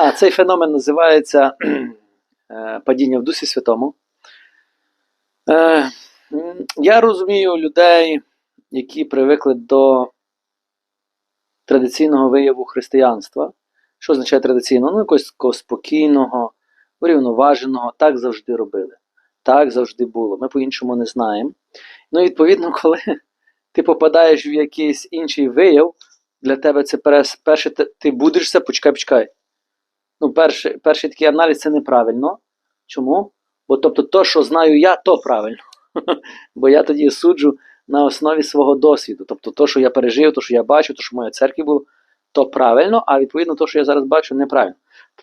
А, цей феномен називається е, падіння в Дусі Святому. Е, я розумію людей, які привикли до традиційного вияву християнства. Що означає традиційно? Ну, якогось спокійного, урівноваженого. Так завжди робили. Так завжди було. Ми по-іншому не знаємо. Ну, відповідно, коли ти попадаєш в якийсь інший вияв, для тебе це перше, ти будешся, почекай, почекай. Ну, перший, перший такий аналіз це неправильно. Чому? Бо тобто, то, що знаю я, то правильно. Бо я тоді суджу на основі свого досвіду. Тобто, то, що я пережив, то, що я бачу, то, що в моїй церкві було, то правильно, а відповідно, то, що я зараз бачу, неправильно.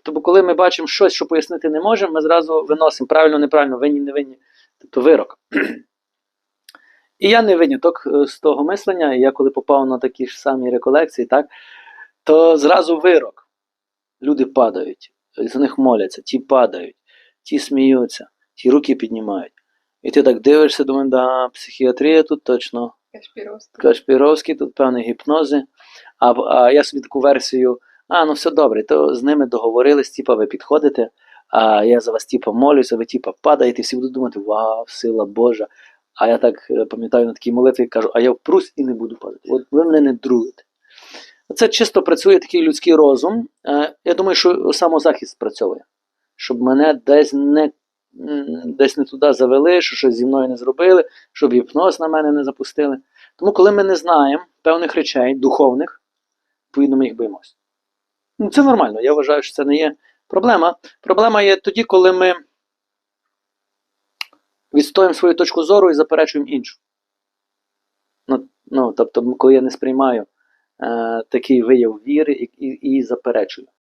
Тобто, коли ми бачимо щось, що пояснити не можемо, ми зразу виносимо правильно, неправильно, винні, не винні. Тобто вирок. І я не виняток е, з того мислення, і я коли попав на такі ж самі реколекції, так, то зразу вирок. Люди падають, за них моляться, ті падають, ті сміються, ті руки піднімають. І ти так дивишся, думаєш, да, психіатрія тут точно, Кашпіровський. Кашпіровський, тут певні гіпнози. А, а я собі таку версію, а ну все добре, то з ними договорились, типа ви підходите, а я за вас типа молюся, ви типа падаєте, всі будуть думати, вау, сила Божа. А я так е, пам'ятаю на такій молитві кажу, а я впрусь і не буду падати. От ви мене не другите. Це чисто працює такий людський розум. Е, Я думаю, що самозахист спрацьовує. Щоб мене десь не, десь не туди завели, що щось зі мною не зробили, щоб гіпноз на мене не запустили. Тому, коли ми не знаємо певних речей, духовних, відповідно, ми їх боїмося. Ну, це нормально. Я вважаю, що це не є проблема. Проблема є тоді, коли ми відстоїмо свою точку зору і заперечуємо іншу. Ну, ну, тобто, коли я не сприймаю такий вияв віри і, і, і заперечую.